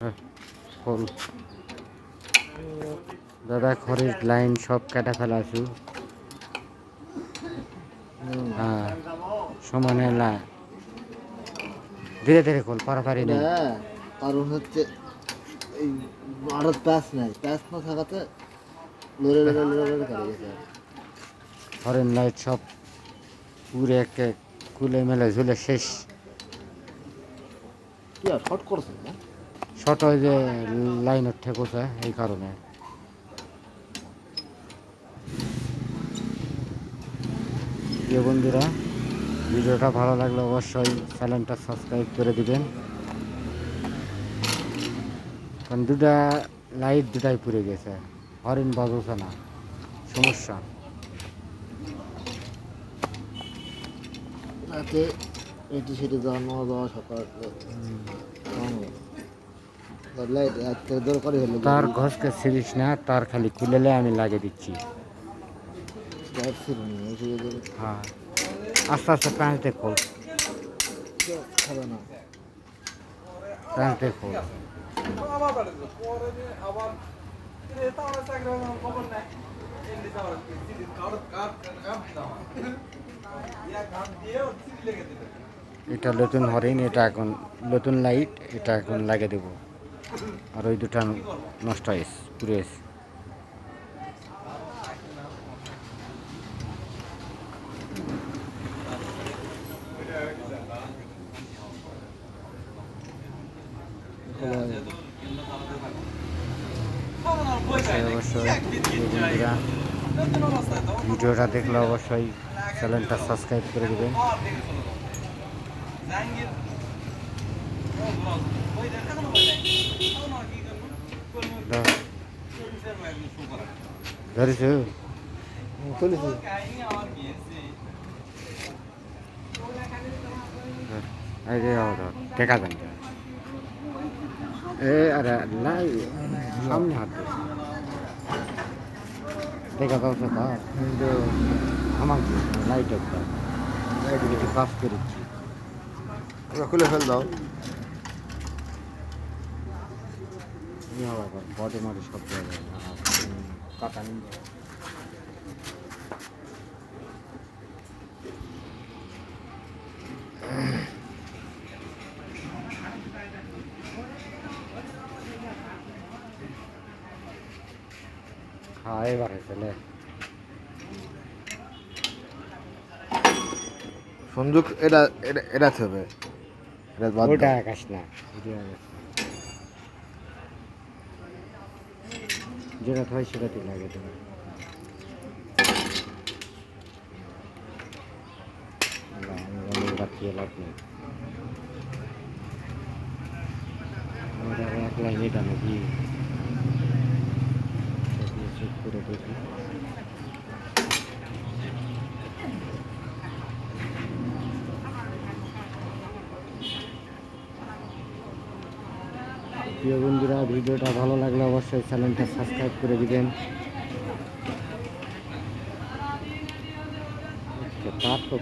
হ্যাঁ, দাদা খড়ের লাইন সব কাটা ফেলা আছু। হ্যাঁ সমানে লা ধীরে ধীরে খোল পারাপারি নেই। কারণ হচ্ছে এই ভারত প্যাস নাই। প্যাস না থাকাতে লড়ে লড়ে লড়ে লড়ে কেটে গেছে হরেন লাইট সব পুরে একে কুলে মেলে ঝুলে শেষ। কি আর শর্ট করছে না? শর্ট হয় যে লাইনের ঠেকুছে এই কারণে। প্রিয় বন্ধুরা ভিডিওটা ভালো লাগলে অবশ্যই চ্যানেলটা সাবস্ক্রাইব করে দিবেন। কারণ দুটা লাইট দুটাই পুড়ে গেছে হরিণ বাজছে না সমস্যা। রাতে এটি সেটি নেওয়া যাওয়া সকাল তার ঘষকে ছিড়িস না তার খালি খুলেলে আমি লাগিয়ে দিচ্ছি। হ্যাঁ। আস্তে আস্তে প্যান্টে খোল প্যান্টে খোল এটা নতুন হরিণ এটা এখন নতুন লাইট এটা এখন লাগিয়ে দেবো। আর ওই দুটা নষ্ট হয়েছে পুড়ে গেছে। ভিডিওটা দেখলে অবশ্যই চ্যানেলটা সাবস্ক্রাইব করে দেবেন। ধরেছো? চলেছি এই যে দেখা যান এ, আরে লাই সামনে হাত দে। দেখা যাচ্ছে তা কিন্তু আমার লাইট একটা একটু কাজ করেছি। খুলে ফেল দাও। বডি মারি সব জায়গায় কাটা নিয়ে এবার তাহলে সংযোগ এটা এটা এটা হবে। এটা বাদ ওটা দাও। আকাশ না যেটা হয় সেটাতে লাগে তোমার। বাকি লাভ নেই। এক লাইন এটা নাকি চেক করে দেখি। প্রিয় বন্ধুরা ভিডিওটা ভালো লাগলে অবশ্যই চ্যানেলটা সাবস্ক্রাইব করে দিবেন। আচ্ছা, তার তো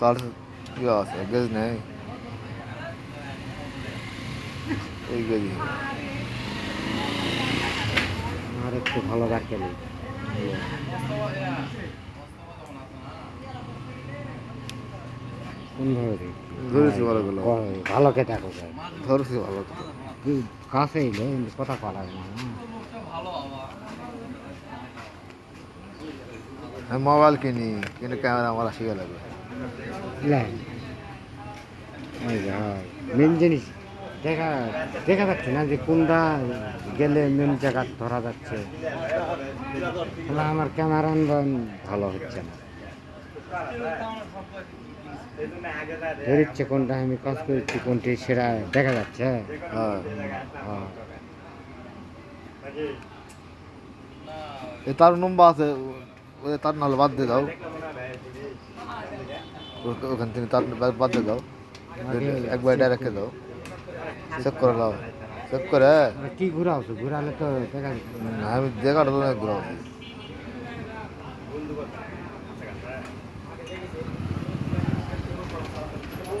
তার কি আছে গেজ নেই। এই গেজ আর একটু ভালো রাখে নেই কোনভাবে দেখি? ধরেছি ভালো কে দেখো ধরছি ভালো কাছে এলে কথা কলা মোবাইল কিনি কিন্তু ক্যামেরা আমার শিখে লাগবে। মেন জিনিস। দেখা দেখা যাচ্ছে না যে কোনটা গেলে মেন জায়গা ধরা যাচ্ছে। আমার ক্যামেরা ভালো হচ্ছে না। ধরিচ্ছে কোনটা? আমি কাজ করছি কোনটি? সেটা দেখা যাচ্ছে হ্যাঁ। হ্যাঁ। এই তার নম্বর আছে তার নাহলে বাদ দিয়ে দাও। ওখান থেকে তার বাদ- দিয়ে দাও। একবার ডাইরেক্ট দাও। চেক করে দাও চেক করে? কি ঘুরাওছো? ঘুরালে তো দেখা আমি দেখাটা তো ঘুরাও সুইচ দেওয়া হবে এটা হ্যাঁ চাবি দে সুইচ এই পার চাবি না দিলে হবে লাভ চাবি না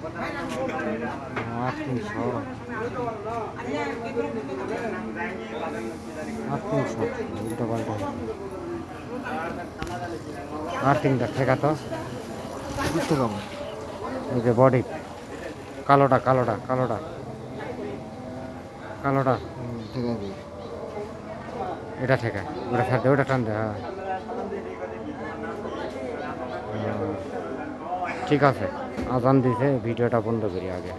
আট তিনশো আট তিনশো উল্টো পাল্টা ঠেকা তো বুঝতে কম ওই যে বডি কালোটা কালোটা কালোটা কালোটা এটা ঠেকা ওটা ছাড় ওটা টান দে ঠিক আছে। আজান দিছে ভিডিওটা বন্ধ করি আগে।